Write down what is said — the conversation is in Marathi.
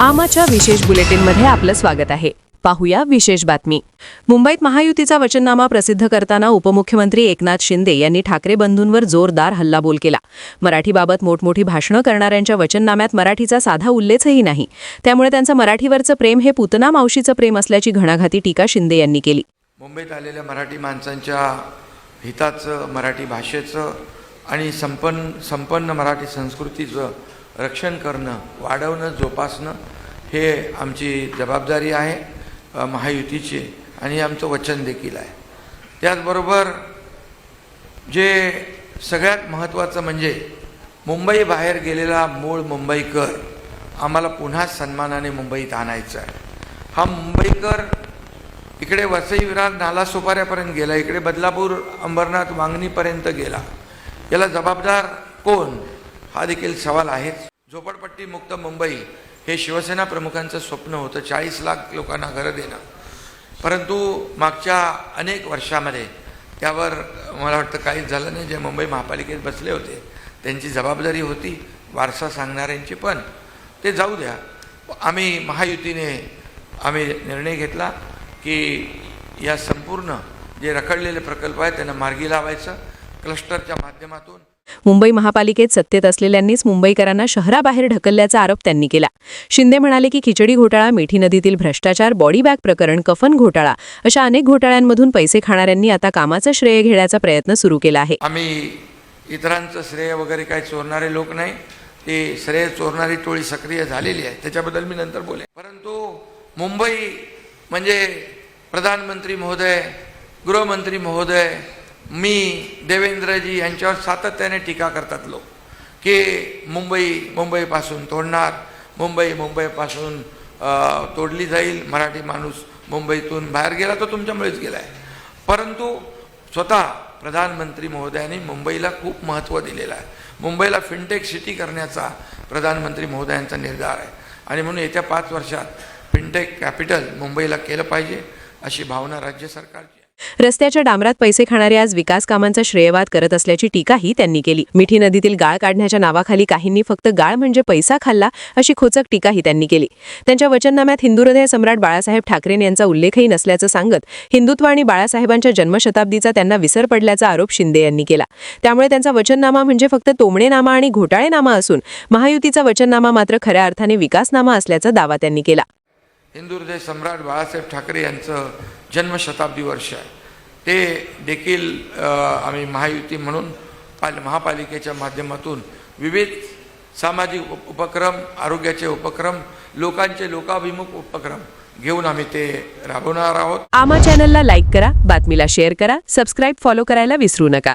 आमाच्या विशेष बुलेटिनमध्ये आपलं स्वागत आहे. पाहूया विशेष बातमी. मुंबईत महायुतीचा वचननामा प्रसिद्ध करताना उपमुख्यमंत्री एकनाथ शिंदे यांनी ठाकरे बंधूंवर जोरदार हल्लाबोल केला. मराठीबाबत मोठमोठी भाषणं करणाऱ्यांच्या वचननाम्यात मराठीचा साधा उल्लेखही नाही. त्यामुळे त्यांचं मराठीवरचं प्रेम हे पुतना मावशीचं प्रेम असल्याची घणाघाती टीका शिंदे यांनी केली. मुंबईत आलेल्या मराठी माणसांच्या हिताचं मराठी भाषेचं आणि संपन्न संपन्न मराठी संस्कृतीचं रक्षण करणं वाढवणं जोपासणं हे आमची जबाबदारी आहे महायुतीची आणि आमचं वचन देखील आहे. त्याचबरोबर जे सगळ्यात महत्त्वाचं म्हणजे मुंबई बाहेर गेलेला मूळ मुंबईकर आम्हाला पुन्हा सन्मानाने मुंबईत आणायचं आहे. हा मुंबईकर इकडे वसई विरार नालासोपाऱ्यापर्यंत गेला इकडे बदलापूर अंबरनाथ वांगणीपर्यंत गेला. याला जबाबदार कोण? हा देखील सवाल आहेच. झोपडपट्टी मुक्त मुंबई हे शिवसेना प्रमुखांचं स्वप्न होतं. चाळीस लाख लोकांना घरं देणं. परंतु मागच्या अनेक वर्षामध्ये त्यावर मला वाटतं काहीच झालं नाही. जे मुंबई महापालिकेत बसले होते त्यांची जबाबदारी होती वारसा सांगणाऱ्यांची पण. ते जाऊ द्या. आम्ही महायुतीने आम्ही निर्णय घेतला की या संपूर्ण जे रखडलेले प्रकल्प आहेत त्यांना मार्गी लावायचं. क्लस्टरच्या माध्यमातून मुंबई महापालिकेत सत्तेत असलेल्यांनीच मुंबईकरांना शहराबाहेर ढकलल्याचा आरोप त्यांनी केला. शिंदे म्हणाले की खिचडी घोटाळा मिठी नदीतील भ्रष्टाचार बॉडी बॅग प्रकरण कफन घोटाळा अशा अनेक घोटाळ्यांमधून पैसे खाणाऱ्यांनी आता कामाचं श्रेय घेण्याचा प्रयत्न सुरू केला आहे. आम्ही इतरांचं श्रेय वगैरे काही चोरणारे लोक नाही. ते श्रेय चोरणारी टोळी सक्रिय झालेली आहे. त्याच्याबद्दल मी नंतर बोले परंतु मुंबई म्हणजे प्रधानमंत्री महोदय गृहमंत्री महोदय मी देवेंद्रजी यांच्यावर सातत्याने टीका करतात लोक की मुंबई मुंबईपासून तोडणार मुंबई मुंबईपासून तोडली जाईल मराठी माणूस मुंबईतून बाहेर गेला तर तुमच्यामुळेच गेला आहे परंतु स्वतः प्रधानमंत्री महोदयांनी मुंबईला खूप महत्त्व दिलेलं आहे. मुंबईला फिनटेक सिटी करण्याचा प्रधानमंत्री महोदयांचा निर्धार आहे. आणि म्हणून येत्या पाच वर्षात फिनटेक कॅपिटल मुंबईला केलं पाहिजे अशी भावना राज्य सरकारची रस्त्याच्या डांबरात पैसे खाणारे आज विकास कामांचा श्रेयवाद करत असल्याची टीकाही त्यांनी केली. मिठी नदीतील गाळ काढण्याच्या नावाखाली काहींनी फक्त गाळ म्हणजे पैसा खाल्ला अशी खोचक टीकाही त्यांनी केली. त्यांच्या वचननाम्यात हिंदू हृदय सम्राट बाळासाहेब ठाकरे यांचा उल्लेखही नसल्याचं सांगत हिंदुत्व आणि बाळासाहेबांच्या जन्मशताब्दीचा त्यांना विसर पडल्याचा आरोप शिंदे यांनी केला. त्यामुळे त्यांचा वचननामा म्हणजे फक्त तोमणेनामा आणि घोटाळेनामा असून महायुतीचा वचननामा मात्र खऱ्या अर्थाने विकासनामा असल्याचा दावा त्यांनी केला. हिंदुहृदय सम्राट बाळासाहेब ठाकरे यांचं जन्मशताब्दी वर्ष आहे. ते देखील आम्ही महायुती म्हणून पाल महापालिकेच्या माध्यमातून विविध सामाजिक उप- उपक्रम आरोग्याचे उपक्रम लोकांचे लोकाभिमुख उपक्रम घेऊन आम्ही ते राबवणार आहोत. आमा चॅनलला लाईक करा बातमीला शेअर करा सबस्क्राईब फॉलो करायला विसरू नका.